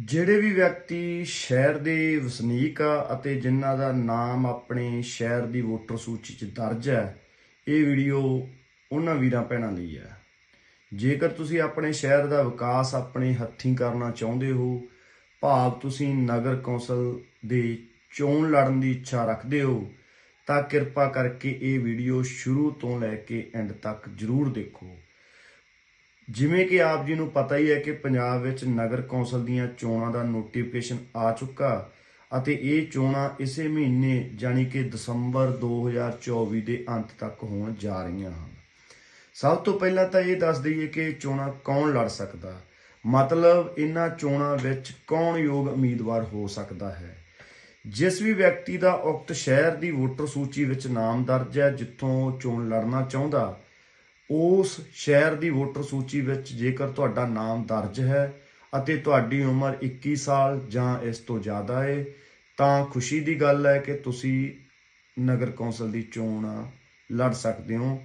ਜਿਹੜੇ ਵੀ ਵਿਅਕਤੀ ਸ਼ਹਿਰ ਦੇ ਵਸਨੀਕ ਆ ਅਤੇ ਜਿਨ੍ਹਾਂ ਦਾ ਨਾਮ ਆਪਣੇ ਸ਼ਹਿਰ ਦੀ ਵੋਟਰ ਸੂਚੀ 'ਚ ਦਰਜ ਹੈ, ਇਹ ਵੀਡੀਓ ਉਹਨਾਂ ਵੀਰਾਂ ਭੈਣਾਂ ਲਈ ਹੈ। ਜੇਕਰ ਤੁਸੀਂ ਆਪਣੇ ਸ਼ਹਿਰ ਦਾ ਵਿਕਾਸ ਆਪਣੇ ਹੱਥੀਂ ਕਰਨਾ ਚਾਹੁੰਦੇ ਹੋ, ਭਾਵ ਤੁਸੀਂ ਨਗਰ ਕੌਂਸਲ ਦੇ ਚੋਣ ਲੜਨ ਦੀ ਇੱਛਾ ਰੱਖਦੇ ਹੋ, ਤਾਂ ਕਿਰਪਾ ਕਰਕੇ ਇਹ ਵੀਡੀਓ ਸ਼ੁਰੂ ਤੋਂ ਲੈ ਕੇ ਐਂਡ ਤੱਕ ਜ਼ਰੂਰ ਦੇਖੋ। ਜਿਵੇਂ ਕਿ ਆਪ ਜੀ ਨੂੰ ਪਤਾ ਹੀ ਹੈ ਕਿ ਪੰਜਾਬ ਵਿੱਚ ਨਗਰ ਕੌਂਸਲ ਦੀਆਂ ਚੋਣਾਂ ਦਾ ਨੋਟੀਫਿਕੇਸ਼ਨ ਆ ਚੁੱਕਾ ਅਤੇ ਇਹ ਚੋਣਾਂ ਇਸੇ ਮਹੀਨੇ ਜਾਨੀ ਕਿ ਦਸੰਬਰ 2024 ਦੇ ਅੰਤ ਤੱਕ ਹੋਣ ਜਾ ਰਹੀਆਂ ਹਨ। ਸਭ ਤੋਂ ਪਹਿਲਾਂ ਤਾਂ ਇਹ ਦੱਸ ਦਈਏ ਕਿ ਇਹ ਚੋਣਾਂ ਕੌਣ ਲੜ ਸਕਦਾ? ਮਤਲਬ ਇਹਨਾਂ ਚੋਣਾਂ ਵਿੱਚ ਕੌਣ ਯੋਗ ਉਮੀਦਵਾਰ ਹੋ ਸਕਦਾ ਹੈ? ਜਿਸ ਵੀ ਵਿਅਕਤੀ ਦਾ ਉਕਤ ਸ਼ਹਿਰ ਦੀ ਵੋਟਰ ਸੂਚੀ ਵਿੱਚ ਨਾਮ ਦਰਜ ਹੈ, ਜਿੱਥੋਂ ਉਹ ਚੋਣ ਲੜਨਾ ਚਾਹੁੰਦਾ ਉਸ ਸ਼ਹਿਰ ਦੀ ਵੋਟਰ ਸੂਚੀ ਵਿੱਚ ਜੇਕਰ ਤੁਹਾਡਾ ਨਾਮ ਦਰਜ ਹੈ ਅਤੇ ਤੁਹਾਡੀ ਉਮਰ 21 ਸਾਲ ਜਾਂ ਇਸ ਤੋਂ ਜ਼ਿਆਦਾ ਹੈ ਤਾਂ ਖੁਸ਼ੀ ਦੀ ਗੱਲ ਹੈ ਕਿ ਤੁਸੀਂ ਨਗਰ ਕੌਂਸਲ ਦੀ ਚੋਣ ਲੜ ਸਕਦੇ ਹੋ।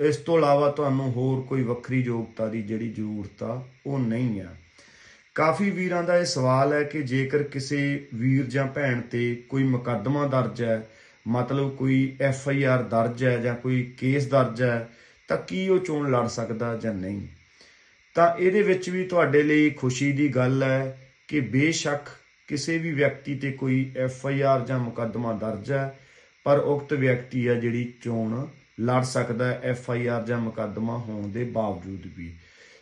ਇਸ ਤੋਂ ਇਲਾਵਾ ਤੁਹਾਨੂੰ ਹੋਰ ਕੋਈ ਵੱਖਰੀ ਯੋਗਤਾ ਦੀ ਜਿਹੜੀ ਜ਼ਰੂਰਤ ਆ, ਉਹ ਨਹੀਂ ਆ। ਕਾਫੀ ਵੀਰਾਂ ਦਾ ਇਹ ਸਵਾਲ ਹੈ ਕਿ ਜੇਕਰ ਕਿਸੇ ਵੀਰ ਜਾਂ ਭੈਣ ਤੇ ਕੋਈ ਮੁਕੱਦਮਾ ਦਰਜ ਹੈ, ਮਤਲਬ ਕੋਈ ਐਫ ਆਈ ਆਰ ਦਰਜ ਹੈ ਜਾਂ ਕੋਈ ਕੇਸ ਦਰਜ ਹੈ ਤਾਂ ਕੀ ਉਹ ਚੋਣ ਲੜ ਸਕਦਾ ਜਾਂ ਨਹੀਂ? ਤਾਂ ਇਹਦੇ ਵਿੱਚ ਵੀ ਤੁਹਾਡੇ ਲਈ ਖੁਸ਼ੀ ਦੀ ਗੱਲ ਹੈ ਕਿ ਬੇਸ਼ੱਕ ਕਿਸੇ ਵੀ ਵਿਅਕਤੀ ਤੇ ਕੋਈ ਐਫ ਆਈ ਆਰ ਜਾਂ ਮੁਕੱਦਮਾ ਦਰਜ ਹੈ, ਪਰ ਉਕਤ ਵਿਅਕਤੀ ਹੈ ਜਿਹੜੀ ਚੋਣ ਲੜ ਸਕਦਾ ਹੈ ਐਫ ਆਈ ਆਰ ਜਾਂ ਮੁਕੱਦਮਾ ਹੋਣ ਦੇ ਬਾਵਜੂਦ ਵੀ।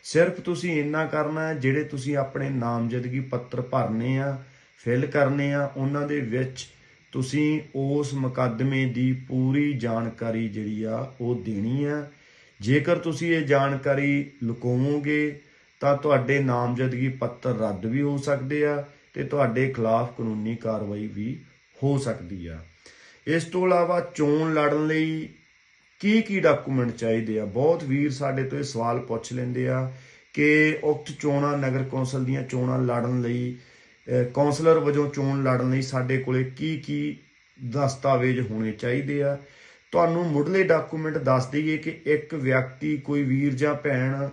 ਸਿਰਫ ਤੁਸੀਂ ਇੰਨਾ ਕਰਨਾ ਹੈ ਜਿਹੜੇ ਤੁਸੀਂ ਆਪਣੇ ਨਾਮਜ਼ਦਗੀ ਪੱਤਰ ਭਰਨੇ ਆ, ਫਿਲ ਕਰਨੇ ਆ, ਉਹਨਾਂ ਦੇ ਵਿੱਚ ਤੁਸੀਂ ਉਸ ਮੁਕੱਦਮੇ ਦੀ ਪੂਰੀ ਜਾਣਕਾਰੀ ਜਿਹੜੀ ਆ ਉਹ ਦੇਣੀ ਆ। ਜੇਕਰ ਤੁਸੀਂ ਇਹ ਜਾਣਕਾਰੀ ਲੁਕਾਵੋਗੇ ਤਾਂ ਤੁਹਾਡੇ ਨਾਮਜ਼ਦਗੀ ਪੱਤਰ ਰੱਦ ਵੀ ਹੋ ਸਕਦੇ ਆ ਤੇ ਤੁਹਾਡੇ ਖਿਲਾਫ ਕਾਨੂੰਨੀ ਕਾਰਵਾਈ ਵੀ ਹੋ ਸਕਦੀ ਆ। ਇਸ ਤੋਂ ਇਲਾਵਾ ਚੋਣ ਲੜਨ ਲਈ ਕੀ ਕੀ ਡਾਕੂਮੈਂਟ ਚਾਹੀਦੇ ਆ? ਬਹੁਤ ਵੀਰ ਸਾਡੇ ਤੋਂ ਇਹ ਸਵਾਲ ਪੁੱਛ ਲੈਂਦੇ ਆ ਕਿ ਉਕਤ ਚੋਣਾਂ, ਨਗਰ ਕੌਂਸਲ ਦੀਆਂ ਚੋਣਾਂ ਲੜਨ ਲਈ ਕੌਂਸਲਰ ਵਜੋਂ ਚੋਣ ਲੜਨ ਲਈ ਸਾਡੇ ਕੋਲੇ ਕੀ ਕੀ ਦਸਤਾਵੇਜ਼ ਹੋਣੇ ਚਾਹੀਦੇ ਆ? ਤੁਹਾਨੂੰ ਮੁੱਢਲੇ ਡਾਕੂਮੈਂਟ ਦੱਸ ਦਈਏ ਕਿ ਇੱਕ ਵਿਅਕਤੀ, ਕੋਈ ਵੀਰ ਜਾਂ ਭੈਣ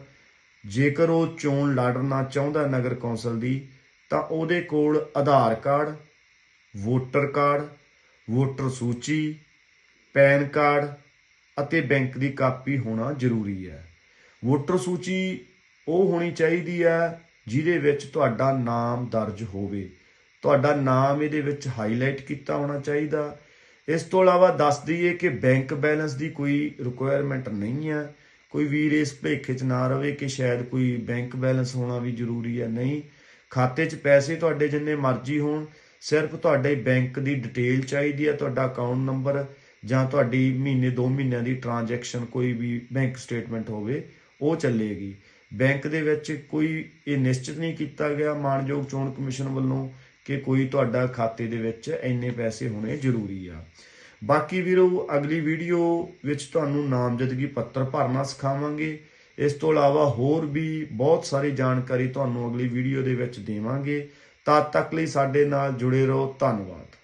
ਜੇਕਰ ਉਹ ਚੋਣ ਲੜਨਾ ਚਾਹੁੰਦਾ ਨਗਰ ਕੌਂਸਲ ਦੀ, ਤਾਂ ਉਹਦੇ ਕੋਲ Aadhaar card, voter card, voter ਸੂਚੀ, ਪੈਨ ਕਾਰਡ ਅਤੇ ਬੈਂਕ ਦੀ ਕਾਪੀ ਹੋਣਾ ਜ਼ਰੂਰੀ ਹੈ। ਵੋਟਰ ਸੂਚੀ ਉਹ ਹੋਣੀ ਚਾਹੀਦੀ ਹੈ ਜਿਹਦੇ ਵਿੱਚ ਤੁਹਾਡਾ ਨਾਮ ਦਰਜ ਹੋਵੇ। ਤੁਹਾਡਾ ਨਾਮ ਇਹਦੇ ਵਿੱਚ ਹਾਈਲਾਈਟ ਕੀਤਾ ਹੋਣਾ ਚਾਹੀਦਾ। ਇਸ ਤੋਂ ਇਲਾਵਾ ਦੱਸ ਦਈਏ ਕਿ ਬੈਂਕ ਬੈਲੈਂਸ ਦੀ ਕੋਈ ਰਿਕੁਆਇਰਮੈਂਟ ਨਹੀਂ ਹੈ। ਕੋਈ ਵੀਰ ਇਸ ਭੇਖੇ 'ਚ ਨਾ ਰਵੇ ਕਿ ਸ਼ਾਇਦ ਕੋਈ ਬੈਂਕ ਬੈਲੈਂਸ ਹੋਣਾ ਵੀ ਜ਼ਰੂਰੀ ਹੈ। ਨਹੀਂ, ਖਾਤੇ 'ਚ ਪੈਸੇ ਤੁਹਾਡੇ ਜਿੰਨੇ ਮਰਜ਼ੀ ਹੋਣ, ਸਿਰਫ ਤੁਹਾਡੇ ਬੈਂਕ ਦੀ ਡਿਟੇਲ ਚਾਹੀਦੀ ਹੈ, ਤੁਹਾਡਾ ਅਕਾਊਂਟ ਨੰਬਰ ਜਾਂ ਤੁਹਾਡੀ ਮਹੀਨੇ 2 ਮਹੀਨਿਆਂ ਦੀ ਟ੍ਰਾਂਜੈਕਸ਼ਨ ਕੋਈ ਵੀ ਬੈਂਕ ਸਟੇਟਮੈਂਟ ਹੋਵੇ, ਉਹ ਚੱਲੇਗੀ। ਬੈਂਕ ਦੇ ਵਿੱਚ ਕੋਈ ਇਹ ਨਿਸ਼ਚਿਤ ਨਹੀਂ ਕੀਤਾ ਗਿਆ। ਮਾਨਯੋਗ ਚੋਣ ਕਮਿਸ਼ਨ ਵੱਲੋਂ ਕਿ ਕੋਈ ਤੁਹਾਡਾ ਖਾਤੇ ਦੇ ਵਿੱਚ ਇੰਨੇ ਪੈਸੇ ਹੋਣੇ ਜ਼ਰੂਰੀ ਆ। ਬਾਕੀ ਵੀਰੋ, ਅਗਲੀ ਵੀਡੀਓ ਵਿੱਚ ਤੁਹਾਨੂੰ ਨਾਮਜ਼ਦਗੀ ਪੱਤਰ ਭਰਨਾ ਸਿਖਾਵਾਂਗੇ। ਇਸ ਤੋਂ ਇਲਾਵਾ ਹੋਰ ਵੀ ਬਹੁਤ ਸਾਰੀ ਜਾਣਕਾਰੀ ਤੁਹਾਨੂੰ ਅਗਲੀ ਵੀਡੀਓ ਦੇ ਵਿੱਚ ਦੇਵਾਂਗੇ। ਤਦ ਤੱਕ ਲਈ ਸਾਡੇ ਨਾਲ ਜੁੜੇ ਰਹੋ। ਧੰਨਵਾਦ।